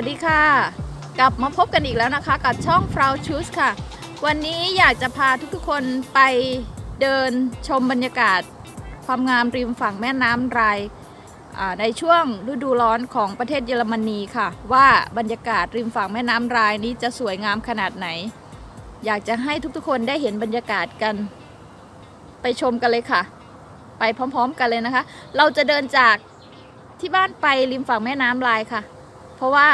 วัสดีค่ะ กลับมาพบกันอีกแล้วนะคะ กับช่อง f r o u Choose ค่ะ วันนี้อยากจะพาทุกๆคนไปเดินชมบรรยากาศ ความงามริมฝั่งแม่น้ำไรน์อ่าในช่วงฤดูร้อนของประเทศเยอรมนีค่ะ ว่าบรรยากาศริมฝั่งแม่น้ำไรน์นี้จะสวยงามขนาดไหน อยากจะให้ทุกๆคนได้เห็นบรรยากาศกัน ไปชมกันเลยค่ะ ไปพร้อมๆกันเลยนะคะ เราจะเดินจากที่บ้านไปริมฝั่งแม่น้ำรน์ค่ะ เพราะว่า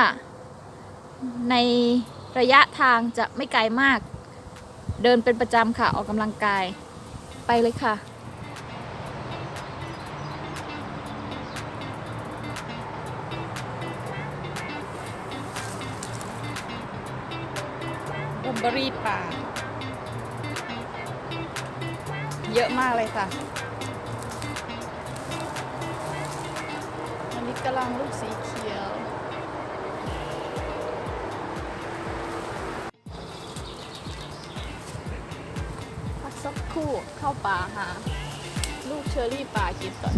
ในระยะทางจะไม่ไกลมาก เดินเป็นประจำค่ะออกกำลังกายไปเลยค่ะอุมบรีป่า เยอะมากเลยค่ะอันนี้กำลังลูกสีเขียว คู่เข้าป่าหา ลูกเชอรี่ป่ากินก่อน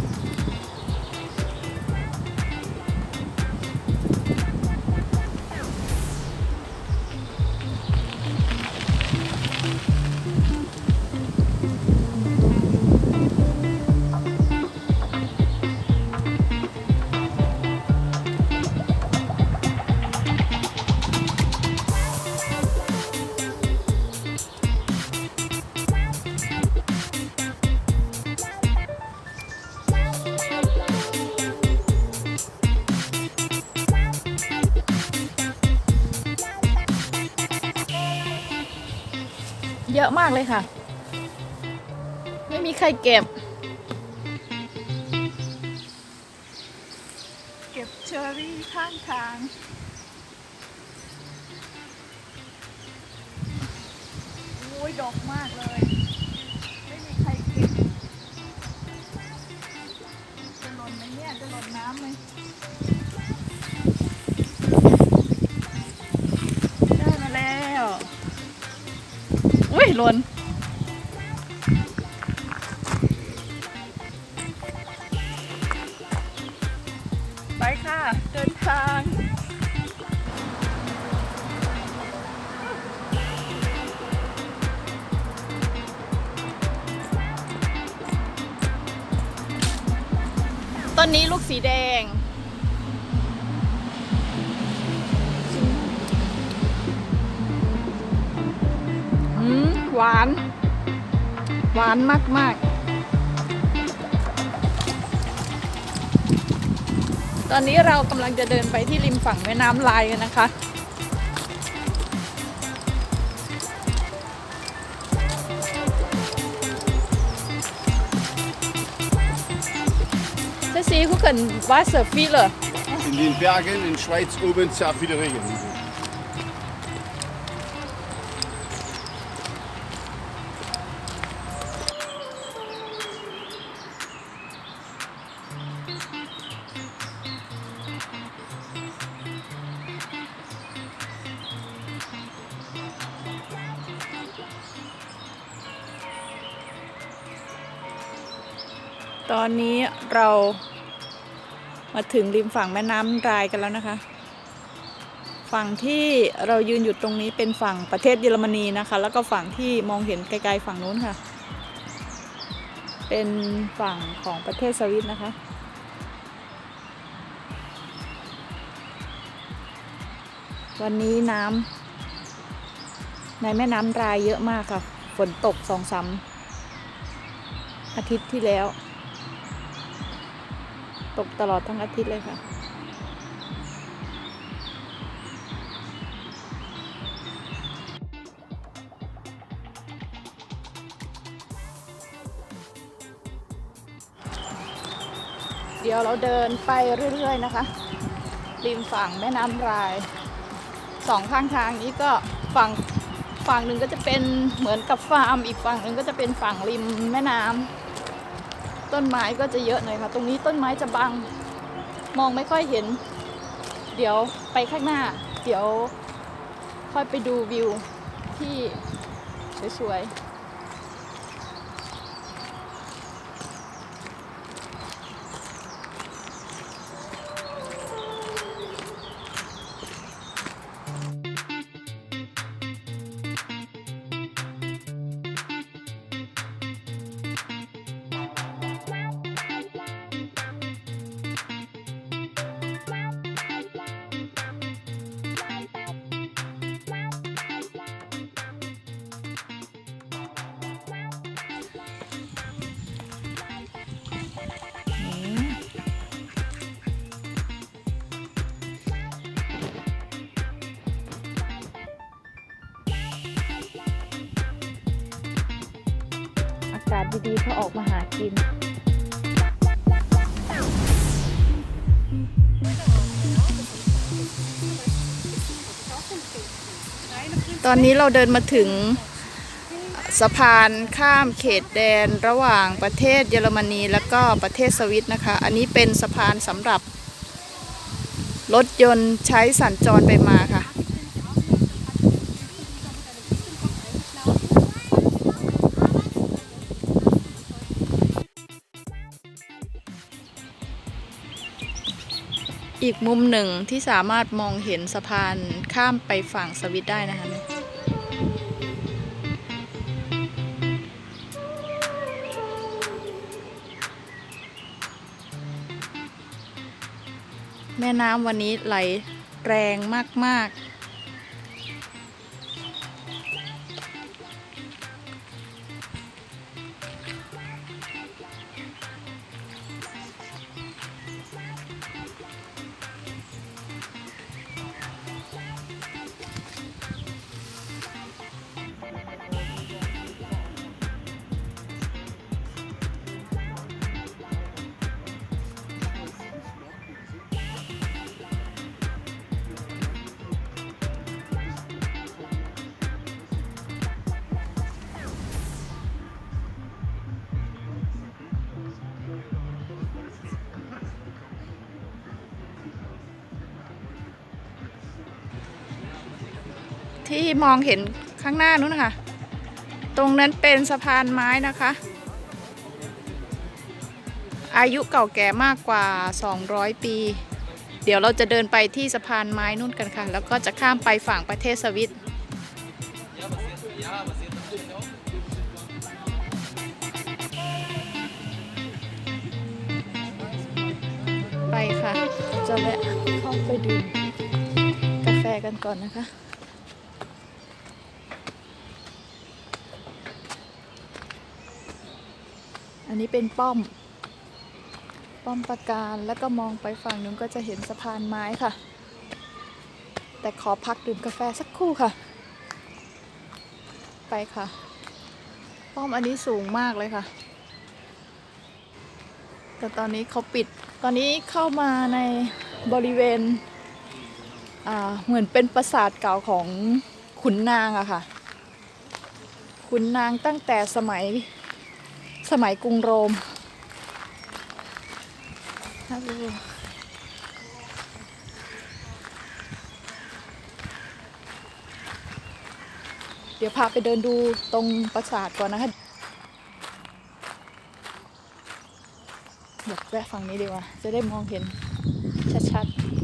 ากเลยค่ะ ไม่มีใครเก็บ เก็บเชอรี่ข้างทาง หล่นไปค่ะ เดินทางต้นนี้ลูกสีแดง หวาน หวานมากมากตอนนี้เรากำลังจะเดินไปที่ริมฝั่งแม่น้ำลายกันนะคะ Sie gucken Wasser viele. In den Bergen in Schweiz oben sehr viele Regen. อนนี้เรามาถึงริมฝั่งแม่น้ำรายกันแล้วนะคะ ฝั่งที่เรายืนอยู่ตรงนี้เป็นฝั่งประเทศเยอรมนีนะคะ แล้วก็ฝั่งที่มองเห็นไกลๆฝั่งนู้นค่ะ เป็นฝั่งของประเทศสวิตนะคะวันนี้น้ำในแม่น้ำรายเยอะมากค่ะ ฝนตกสองสาอาทิตย์ที่แล้ว ตกตลอดทั้งอาทิตย์เลยค่ะ เดี๋ยวเราเดินไปเรื่อย ๆ นะคะ ริมฝั่งแม่น้ำรายสองข้างทางนี้ก็ฝั่งฝั่งหนึ่งก็จะเป็นเหมือนกับฟาร์ม อีกฝั่งหนึ่งก็จะเป็นฝั่งริมแม่น้ำ ต้นไม้ก็จะเยอะหน่อยค่ะ ตรงนี้ต้นไม้จะบัง มองไม่ค่อยเห็น เดี๋ยวไปข้างหน้า เดี๋ยวค่อยไปดูวิวที่สวยๆ ดีๆเขาออกมาหากินตอนนี้เราเดินมาถึงสะพานข้ามเขตแดนระหว่างประเทศเยอรมนีและก็ประเทศสวิตนะคะ อันนี้เป็นสะพานสำหรับรถยนต์ใช้สัญจรไปมาค่ะ อีกมุมหนึ่งที่สามารถมองเห็นสะพานข้ามไปฝั่งสวิตได้นะคะแม่น้ำวันนี้ไหลแรงมาก ๆ ที่มองเห็นข้างหน้านู้นนะคะ ตรงนั้นเป็นสะพานไม้นะคะ อายุเก่าแก่มากกว่า 200 ปี เดี๋ยวเราจะเดินไปที่สะพานไม้นู่นกันค่ะ แล้วก็จะข้ามไปฝั่งประเทศสวิตไปค่ะ จะแวะเข้าไปดื่มกาแฟกันก่อนนะคะ นนี้เป็นป้อม ป้อมปราการแล้วก็มองไปฝั่งนู้นก็จะเห็นสะพานไม้ค่ะ แต่ขอพักดื่มกาแฟสักครู่ค่ะ ไปค่ะ ป้อมอันนี้สูงมากเลยค่ะ แต่ตอนนี้เขาปิด ตอนนี้เข้ามาในบริเวณเหมือนเป็นปราสาทเก่าของขุนนางอะค่ะ ขุนนางตั้งแต่สมัย สมัยกรุงโรมฮัลโหลเดี๋ยวพาไปเดินดูตรงปราสาทก่อนนะคะเดี๋ยวแวะฝั่งนี้ดีกว่า จะได้มองเห็นชัดๆ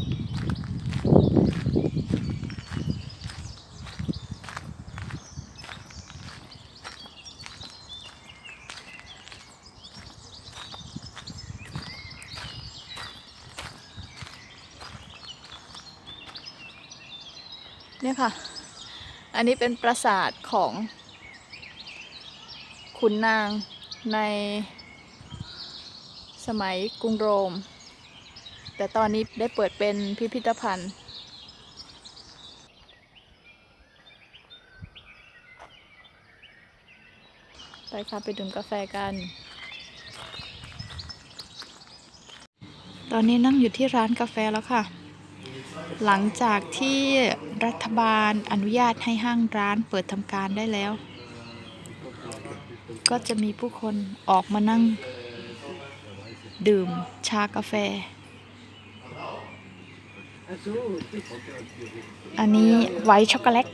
เนี่ยค่ะ อันนี้เป็นปราสาทของขุนนางในสมัยกรุงโรม แต่ตอนนี้ได้เปิดเป็นพิพิธภัณฑ์ไปค่ะไปดื่มกาแฟกัน ตอนนี้นั่งอยู่ที่ร้านกาแฟแล้วค่ะ หลังจากที่รัฐบาลอนุญาตให้ห้างร้านเปิดทำการได้แล้ว ก็จะมีผู้คนออกมานั่ง ดื่มชากาแฟ อันนี้ไวท์ช็อกโกแลต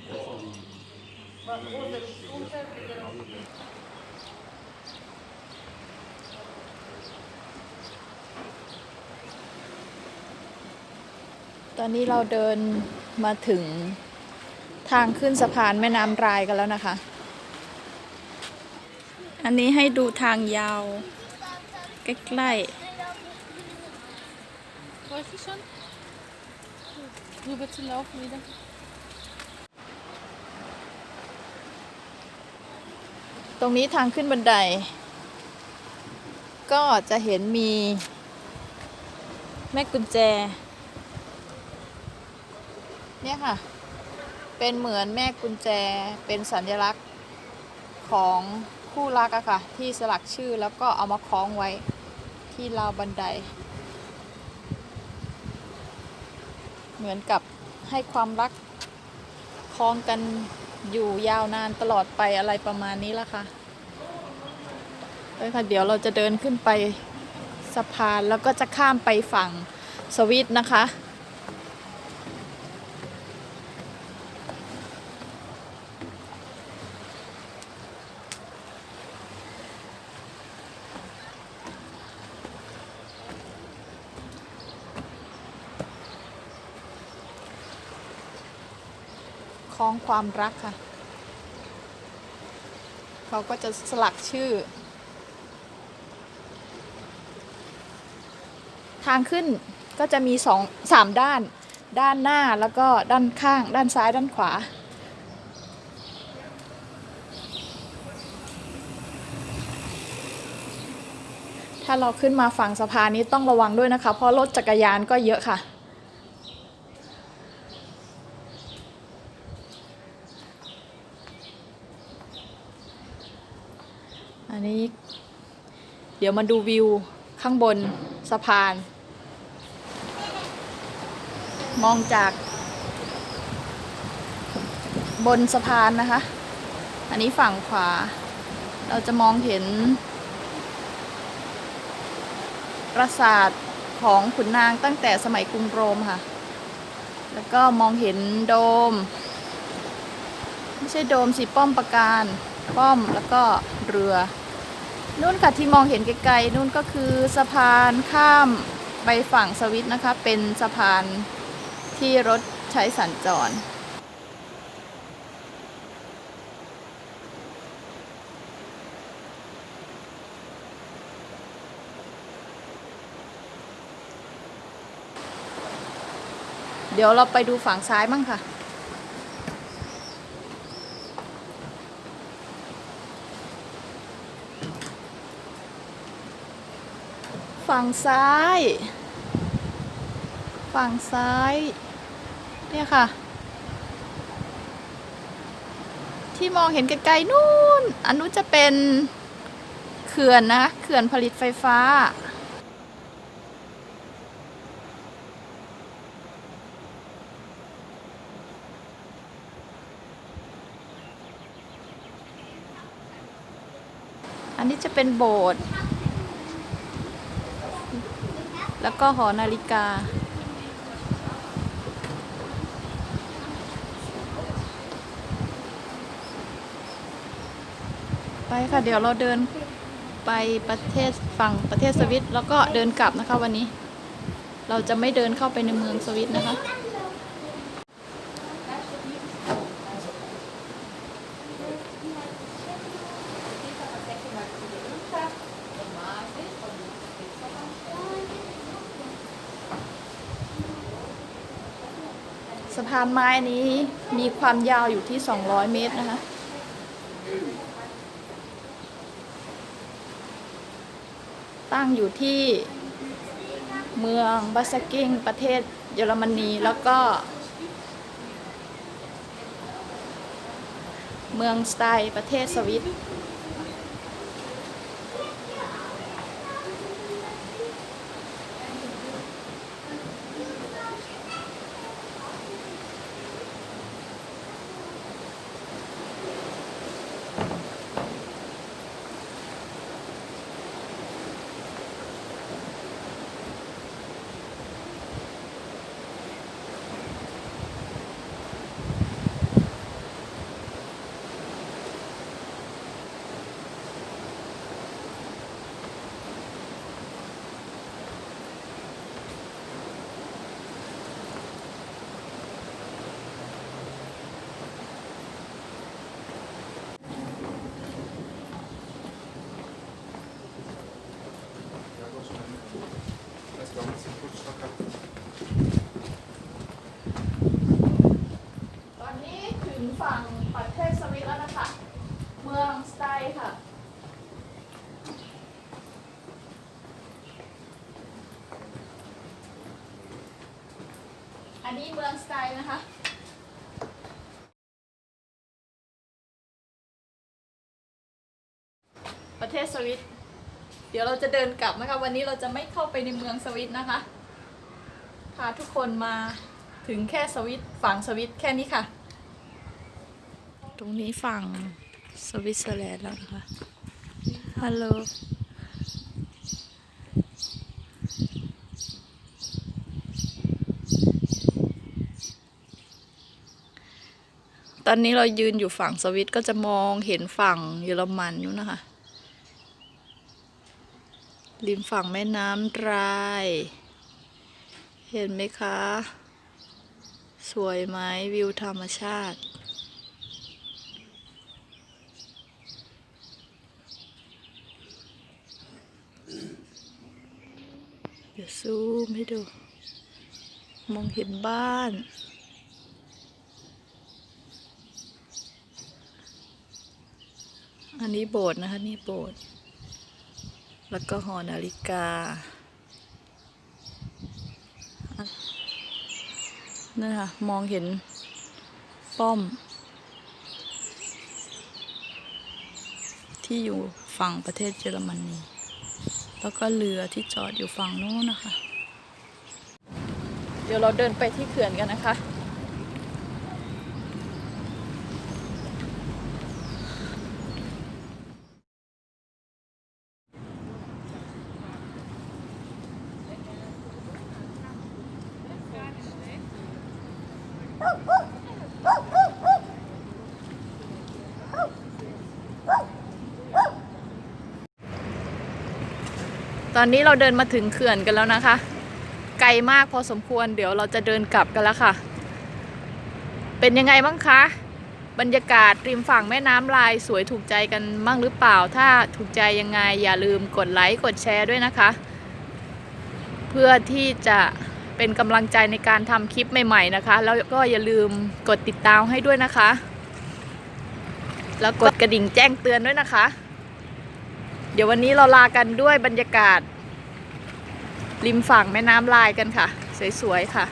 ตอนนี้เราเดินมาถึงทางขึ้นสะพานแม่น้ำรายกันแล้วนะคะ อันนี้ให้ดูทางยาว ใกล้ๆ Weißt du schon? Rüber zu laufen wieder. ตรงนี้ทางขึ้นบันได ก็จะเห็นมี แม่กุญแจ เนี่ยค่ะ เป็นเหมือนแม่กุญแจเป็นสัญลักษณ์ของคู่รักอะค่ะ ที่สลักชื่อแล้วก็เอามาคล้องไว้ที่ราวบันได เหมือนกับให้ความรักคล้องกันอยู่ยาวนานตลอดไปอะไรประมาณนี้ละค่ะเลยค่ะ เดี๋ยวเราจะเดินขึ้นไปสะพานแล้วก็จะข้ามไปฝั่งสวิตนะคะ คล้องความรักค่ะ เขาก็จะสลักชื่อ ทางขึ้นก็จะมีสองสามด้าน ด้านหน้าแล้วก็ด้านข้าง ด้านซ้ายด้านขวา ถ้าเราขึ้นมาฝั่งสะพานนี้ต้องระวังด้วยนะคะ เพราะรถจักรยานก็เยอะค่ะ อันนี้ เดี๋ยวมาดูวิวข้างบนสะพาน มองจากบนสะพานนะคะ อันนี้ฝั่งขวา เราจะมองเห็น ปราสาทของขุนนางตั้งแต่สมัยกรุงโรมค่ะ แล้วก็มองเห็นโดม ไม่ใช่โดมสิป้อมปราการ ป้อมแล้วก็เรือ นู่นค่ะที่มองเห็นไกลๆนู่นก็คือสะพานข้ามไปฝั่งสวิตนะคะ เป็นสะพานที่รถใช้สัญจรเดี๋ยวเราไปดูฝั่งซ้ายมั่งค่ะ ฝั่งซ้าย ฝั่งซ้าย เนี่ยค่ะ ที่มองเห็นไกลๆนู่น อันนู้นจะเป็นเขื่อนนะเขื่อนผลิตไฟฟ้า อันนี้จะเป็นโบสถ์ แล้วก็หอนาฬิกา ไปค่ะเดี๋ยวเราเดินไปประเทศฝั่งประเทศสวิตแล้วก็เดินกลับนะคะวันนี้ เราจะไม่เดินเข้าไปในเมืองสวิตนะคะานไม้นี้มีความยาวอยู่ที่ 200 เมตรนะคะตั้งอยู่ที่เมืองบัสกิ้งประเทศเยอรมนีแล้วก็ เมืองสไตล์ประเทศสวิต ตอนนี้ถึงฝั่งประเทศสวิตแล้วนะคะ เมืองสไตล์ค่ะ อันนี้เมืองสไตล์นะคะประเทศสวิต เดี๋ยวเราจะเดินกลับนะคะ วันนี้เราจะไม่เข้าไปในเมืองสวิตนะคะ พาทุกคนมาถึงแค่สวิตฝั่งสวิตแค่นี้ค่ะ ตรงนี้ฝั่งสวิตเซอร์แลนด์แล้วนะคะ ฮัลโหล ตอนนี้เรายืนอยู่ฝั่งสวิตก็จะมองเห็นฝั่งเยอรมันอยู่นะคะ ริมฝั่งแม่น้ำรายเห็นไหมคะ สวยไหมวิวธรรมชาติเดี๋ยวซูมให้ดู มองเห็นบ้าน อันนี้โบสถ์นะคะนี่โบสถ์แล้วก็หอนาฬิกา นี่นค่ะ มองเห็นป้อม ที่อยู่ฝั่งประเทศเยอรมนี แล้วก็เรือที่จอดอยู่ฝั่งนู้นนะคะ เดี๋ยวเราเดินไปที่เขื่อนกันนะคะ ตอนนี้เราเดินมาถึงเขื่อนกันแล้วนะคะ ไกลมากพอสมควรเดี๋ยวเราจะเดินกลับกันแล้วค่ะ เป็นยังไงบ้างคะ บรรยากาศริมฝั่งแม่น้ำลายสวยถูกใจกันบ้างหรือเปล่า ถ้าถูกใจยังไงอย่าลืมกดไลค์กดแชร์ด้วยนะคะ เพื่อที่จะเป็นกำลังใจในการทำคลิปใหม่ๆนะคะ แล้วก็อย่าลืมกดติดตามให้ด้วยนะคะ แล้วกดกระดิ่งแจ้งเตือนด้วยนะคะ ดี๋ยววันนี้เราลากันด้วยบรรยากาศ ริมฝั่งแม่น้ำลายกันค่ะ สวยๆค่ะ